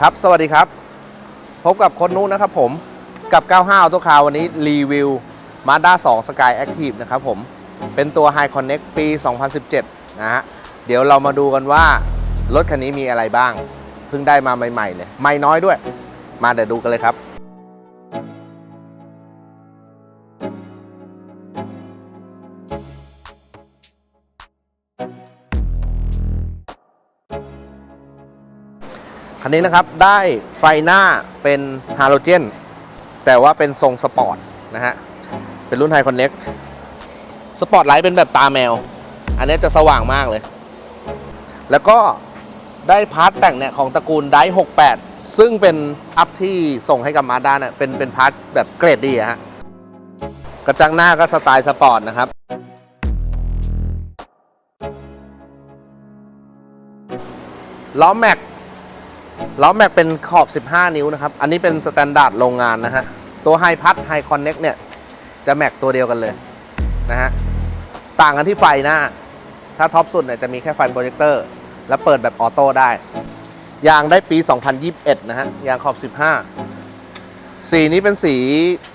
ครับ สวัสดีครับ พบกับคนนู้นนะครับผม กับ 95ตัวคาวันนี้รีวิว Mazda 2 Sky Active นะครับผม เป็นตัว High Connect ปี 2017 นะฮะ เดี๋ยวเรามาดูกันว่า รถคันนี้มีอะไรบ้าง เพิ่งได้มาใหม่ๆเลย ไม่น้อยด้วย มาเดี๋ยวดูกันเลยครับ คันนี้นะครับได้ไฟหน้าเป็นฮาโลเจนแต่ว่าเป็นทรงสปอร์ตนะฮะ เป็นรุ่นไฮคอนเน็กสปอร์ตไลท์เป็นแบบตาแมว อันนี้จะสว่างมากเลย แล้วก็ได้พาร์ทแต่งเนี่ยของตระกูลได68 ซึ่งเป็นอัพที่ส่งให้กับมาด้าเนี่ยเป็นเป็นพาร์ทแบบเกรดดีฮะ กระจังหน้าก็สไตล์สปอร์ตนะครับ ล้อแม็ก ล้อแม็กเป็นขอบ 15 นิ้วนะครับ อันนี้เป็นสแตนดาร์ดโรงงานนะฮะ ตัวไฮพัดไฮคอนเน็กเนี่ย จะแม็กตัวเดียวกันเลยนะฮะ ต่างกันที่ไฟหน้า ถ้าท็อปสุดเนี่ยจะมีแค่ไฟโปรเจคเตอร์ แล้วเปิดแบบออโต้ได้ ยางได้ปี 2021 นะฮะ ยางขอบ 15 สีนี้เป็นสี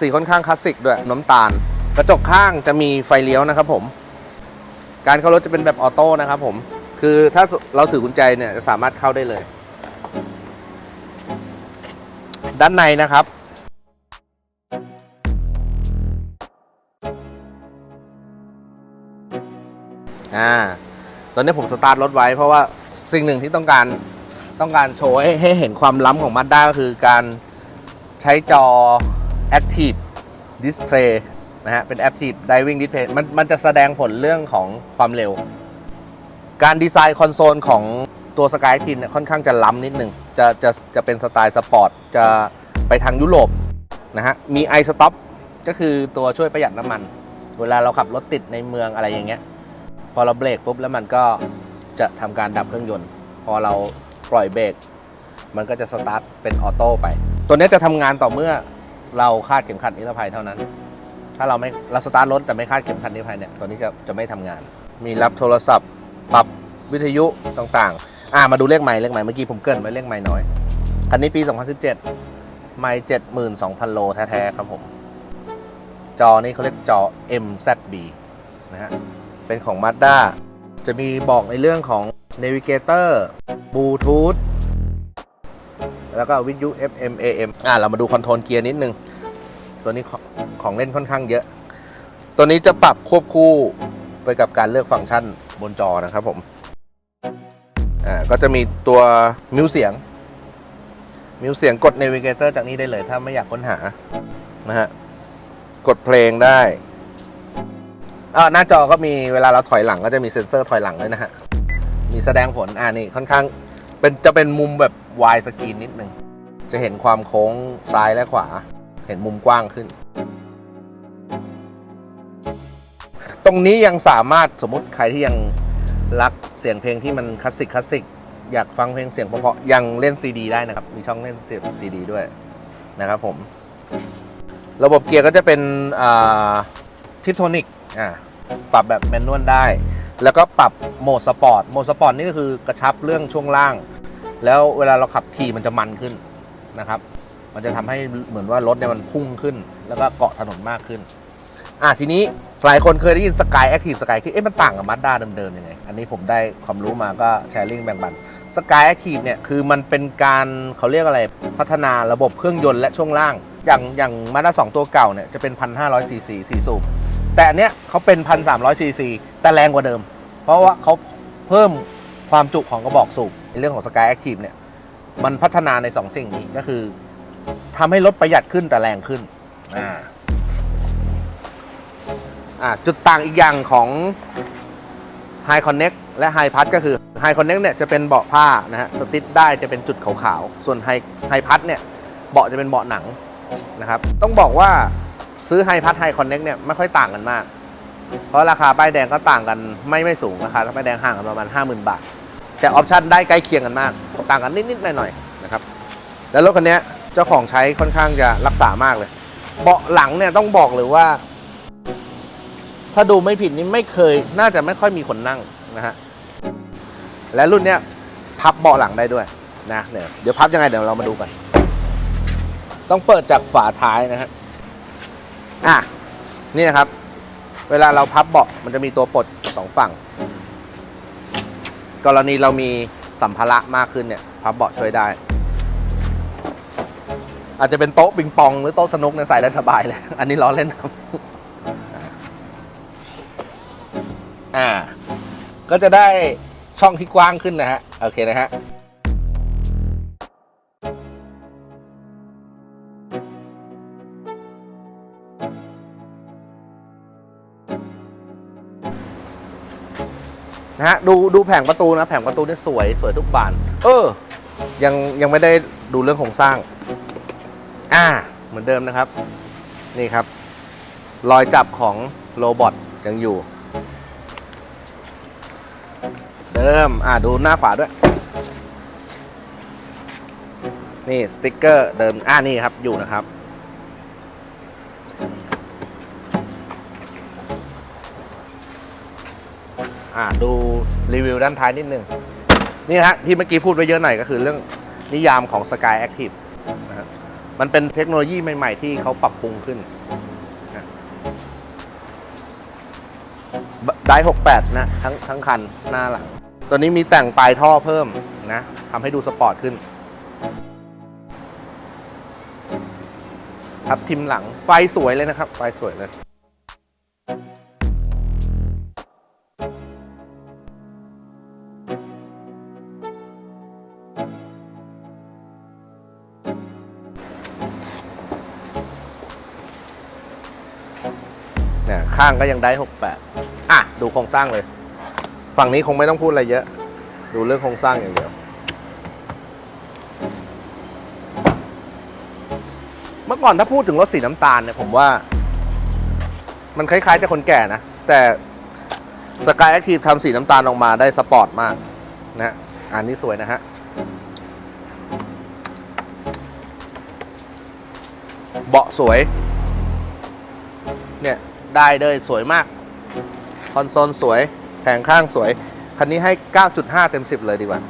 สีค่อนข้างคลาสสิกด้วย น้ำตาล กระจกข้างจะมีไฟเลี้ยวนะครับผม การเข้ารถจะเป็นแบบออโต้นะครับผม คือถ้าเราถือกุญแจเนี่ยจะสามารถเข้าได้เลย ด้านในนะครับ อ่า ตอนนี้ผมสตาร์ทรถไว้เพราะว่าสิ่งหนึ่งที่ต้องการต้องการโชว์ให้ให้เห็นความล้ำของ Mazda ก็คือการใช้จอ Active Display นะฮะ เป็น Active Driving Display มันมันจะแสดงผลเรื่องของความเร็ว การดีไซน์คอนโซลของ ตัว Sky Active เนี่ยค่อนข้างจะล้ำนิดหนึ่งจะจะจะเป็นสไตล์สปอร์ตจะไปทางยุโรปนะฮะมี i stop ก็คือตัวช่วยประหยัดน้ำมัน เวลาเราขับรถติดในเมืองอะไรอย่างเงี้ย พอเราเบรกปุ๊บแล้วมันก็จะทำการดับเครื่องยนต์ พอเราปล่อยเบรกมันก็จะสตาร์ทเป็นออโต้ไป ตัวนี้จะทำงานต่อเมื่อเราคาดเข็มขัดนิรภัยเท่านั้น ถ้าเราไม่เราสตาร์ทรถแต่ไม่คาดเข็มขัดนิรภัยเนี่ยตัวนี้จะจะไม่ทำงาน มีรับโทรศัพท์ปรับวิทยุต่างๆ อ่ามาดูเลขใหม่เลขใหม่เมื่อกี้ผมเกรินไว้เลขใหม่น้อย คันนี้ปี 2017 ไม่72,000 โลแท้ๆครับผม จอนี้เขาเรียกจอ MZB นะฮะ เป็นของ Mazda จะมีบอกในเรื่องของ Navigator Bluetooth แล้วก็วิทยุ FM AM อ่าเรามาดูคอนโทรลเกียร์นิดนึง ตัวนี้ของเล่นค่อนข้างเยอะ ตัวนี้จะปรับควบคู่ไปกับการเลือกฟังก์ชันบนจอนะครับผม อ่าก็จะมีตัวมิวเสียง มิวเสียงกด Navigator จากนี้ได้เลยถ้าไม่อยากค้นหานะฮะกดเพลงได้อ่าหน้าจอก็มีเวลาเราถอยหลังก็จะมีเซ็นเซอร์ถอยหลังด้วยนะฮะ มีแสดงผลอ่านี่ค่อนข้างเป็นจะเป็นมุมแบบวายสกรีนนิดนึง จะเห็นความโค้งซ้ายและขวา เห็นมุมกว้างขึ้น ตรงนี้ยังสามารถสมมติใครที่ยัง รักเสียงเพลงที่มันคลาสสิกคลาสสิกอยากฟังเพลงเสียงเพราะๆยังเล่นซีดีได้นะครับ มีช่องเล่นเสียงซีดีด้วยนะครับผม ระบบเกียร์ก็จะเป็นทิปโทนิกปรับแบบแมนนวลได้ แล้วก็ปรับโหมดสปอร์ต โหมดสปอร์ตนี่ก็คือกระชับเรื่องช่วงล่าง แล้วเวลาเราขับขี่มันจะมันขึ้นนะครับ มันจะทำให้เหมือนว่ารถเนี่ยมันพุ่งขึ้น แล้วก็เกาะถนนมากขึ้น อะทีนี้หลายคนเคยได้ยินสกายแอคทีฟสกายที่เอ๊ะมันต่างกับมาด้าเดิมๆยังไง อันนี้ผมได้ความรู้มาก็แชร์ลิงแบ่งปันสกายแอคทีฟเนี่ยคือมันเป็นการเขาเรียกอะไรพัฒนาระบบเครื่องยนต์และช่วงล่าง อย่างอย่างมาด้าสตัวเก่าเนี่ยจะเป็นพันห้าร้อยซีซีสี่สูบแต่อันเนี้ยเขาเป็นพันสามร้อยซีซีแต่แรงกว่าเดิม เพราะว่าเขาเพิ่มความจุของกระบอกสูบในเรื่องของ Sky Active เนี่ยมันพัฒนาใน2สิ่งนี้ก็คือทำให้รถประหยัดขึ้นแต่แรงขึ้นอ่า จุดต่างอีกอย่างของ High Connect และ High p a s ก็คือ High Connect เนี่ยจะเป็นเบาะผ้านะฮะสติดได้จะเป็นจุดขาวๆ ส่วน High High p a s เนี่ยเบาะจะเป็นเบาะหนังนะครับ ต้องบอกว่าซื้อ High Pass High Connect เนี่ยไม่ค่อยต่างกันมาก เพราะราคาป้ายแดงก็ต่างกันไม่ไม่สูงราคาป้ายแดงห่างกันประมาณ 50,000 บาท แต่ออปชันได้ใกล้เคียงกันมาก ต่างกันนิดๆหน่อยๆนะครับแล้วรถคันนี้เจ้าของใช้ค่อนข้างจะรักษามากเลย เบาะหลังเนี่ยต้องบอกเลยว่า ถ้าดูไม่ผิดนี่ไม่เคย น่าจะไม่ค่อยมีคนนั่งนะฮะ และรุ่นเนี้ยพับเบาะหลังได้ด้วยนะเนี่ยเดี๋ยวพับยังไงเดี๋ยวเรามาดูกัน ต้องเปิดจากฝาท้ายนะฮะ อะ นี่นะครับ เวลาเราพับเบาะมันจะมีตัวปลดสองฝั่ง กรณีเรามีสัมภาระมากขึ้นเนี่ย พับเบาะช่วยได้ อาจจะเป็นโต๊ะปิงปองหรือโต๊ะสนุกเนี่ยใส่ได้สบายเลย อันนี้ล้อเล่นครับ อ่า ก็จะได้ช่องที่กว้างขึ้นนะฮะ โอเคนะฮะนะฮะดูดูแผงประตูนะ แผงประตูนี่สวยสวยทุกบาน เออ ยังยังไม่ได้ดูเรื่องโครงสร้าง อ่า เหมือนเดิมนะครับ นี่ครับ รอยจับของโรบอทยังอยู่ เดิม อ่าดูหน้าขวาด้วย นี่สติกเกอร์เดิม อ่านี่ครับ อยู่นะครับ อ่าดูรีวิวด้านท้ายนิดนึง นี่ฮะ ที่เมื่อกี้พูดไว้เยอะหน่อยก็คือเรื่องนิยามของ Sky Active นะฮะมันเป็นเทคโนโลยีใหม่ ๆ ที่เขาปรับปรุงขึ้นได้68 นะ ทั้งทั้งคันหน้าหลัง ตัวนี้มีแต่งปลายท่อเพิ่มนะทำให้ดูสปอร์ตขึ้น ครับทิมหลังไฟสวยเลยนะครับ ไฟสวยเลยเนี่ยข้างก็ยังได้ 68 อะ ดูโครงสร้างเลย ฝั่งนี้คงไม่ต้องพูดอะไรเยอะ ดูเรื่องโครงสร้างอย่างเดียวเมื่อก่อนถ้าพูดถึงรถสีน้ำตาลเนี่ยผมว่า มันคล้ายๆจะคนแก่นะ แต่สกายแอคทีฟทำสีน้ำตาลออกมาได้สปอร์ตมากนะฮะอันนี้สวยนะฮะเบาะสวย เนี่ย ได้เลยสวยมาก คอนโซลสวย แผงข้างสวย คันนี้ให้ 9.5 เต็ม 10 เลยดีกว่า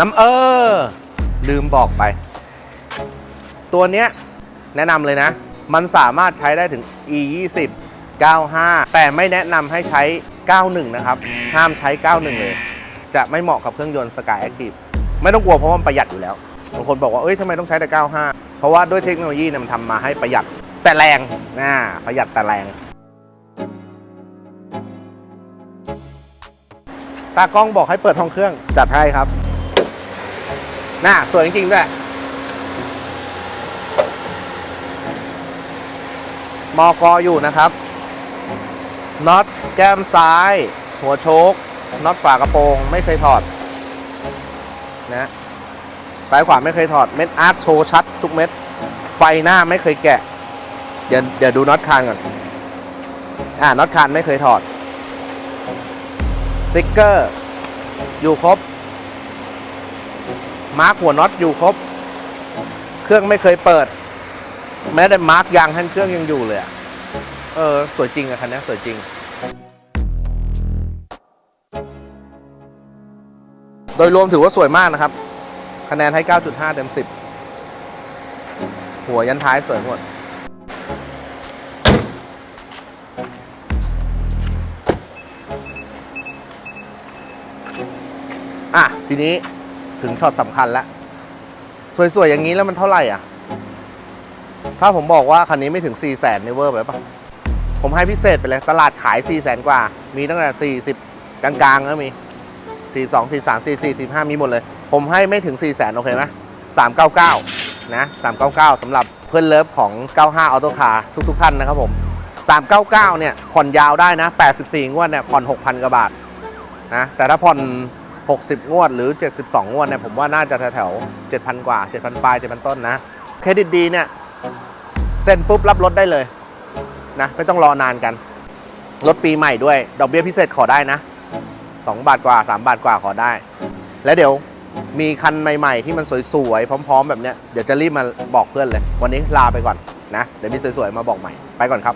น้ำเออ ลืมบอกไป ตัวเนี้ยแนะนำเลยนะ มันสามารถใช้ได้ถึง e 2 0 95 แต่ไม่แนะนำให้ใช้ 91 นะครับ ห้ามใช้ 91 เลย จะไม่เหมาะกับเครื่องยนต์ Sky Active ไม่ต้องกลัวเพราะว่ามันประหยัดอยู่แล้ว บางคนบอกว่า เอ้ยทำไมต้องใช้แต่ 95 เพราะว่าด้วยเทคโนโลยีเนี่ยมันทำมาให้ประหยัดแต่แรงนะประหยัดแต่แรง ตากล้องบอกให้เปิดห้องเครื่องจัดให้ครับน่าสวยจริงๆด้วยมอกออยู่นะครับน็อตแก้มซ้าย หัวโชคน็อตฝากระโปรงไม่เคยถอดนะซ้ายขวาไม่เคยถอดเม็ดอาร์คโชว์ชัดทุกเม็ด ไฟหน้าไม่เคยแกะ เดี๋ยวเดี๋ยวดูน็อตคานก่อน อ่าน็อตคานไม่เคยถอด ติ๊กเกอร์ อยู่ครบ มาร์กหัวน็อตอยู่ครบ เครื่องไม่เคยเปิด แม้แต่มาร์กยางแท่นเครื่องยังอยู่เลยอะเออ สวยจริงอะคันนี้สวยจริง โดยรวมถือว่าสวยมากนะครับ คะแนนให้ 9.5 เต็ม 10 หัวยันท้ายสวยหมด ทีนี้ถึงช็อตสำคัญแล้ว สวยๆ อย่างนี้แล้วมันเท่าไหร่อะ ถ้าผมบอกว่าคันนี้ไม่ถึง 4 0 0แสนในเวอร์ไปปะผมให้พิเศษไปเลย ตลาดขาย 4 0 0แสนกว่า มีตั้งแต่ 40 กลางๆก็มี 42 43 44 45 มีหมดเลย ผมให้ไม่ถึง 4 0 0แสนโอเคไหม399 นะ 399สำหรับเพื่อนเลิฟของ 95ออโตคาร์ทุกๆ ท่านนะครับผม 399 เนี่ยผ่อนยาวได้นะ 84 งวดเนี่ยผ่อน 6,000 กว่าบาทนะ แต่ถ้าผ่อน 60 งวดหรือ 72 งวดเนี่ยผมว่าน่าจะแถวๆ7,000 กว่า 7,000 ปลาย 7,000 ต้นนะ เครดิตดีเนี่ยเซ็นปุ๊บรับรถได้เลยนะไม่ต้องรอนานกัน รถปีใหม่ด้วย ดอกเบี้ยพิเศษขอได้นะ 2 บาทกว่า 3 บาทกว่าขอได้ แล้วเดี๋ยวมีคันใหม่ๆ ที่มันสวยๆ พร้อม ๆ แบบเนี้ยเดี๋ยวจะรีบมาบอกเพื่อนเลย วันนี้ลาไปก่อนนะ เดี๋ยวมีสวยๆ มาบอกใหม่ ไปก่อนครับ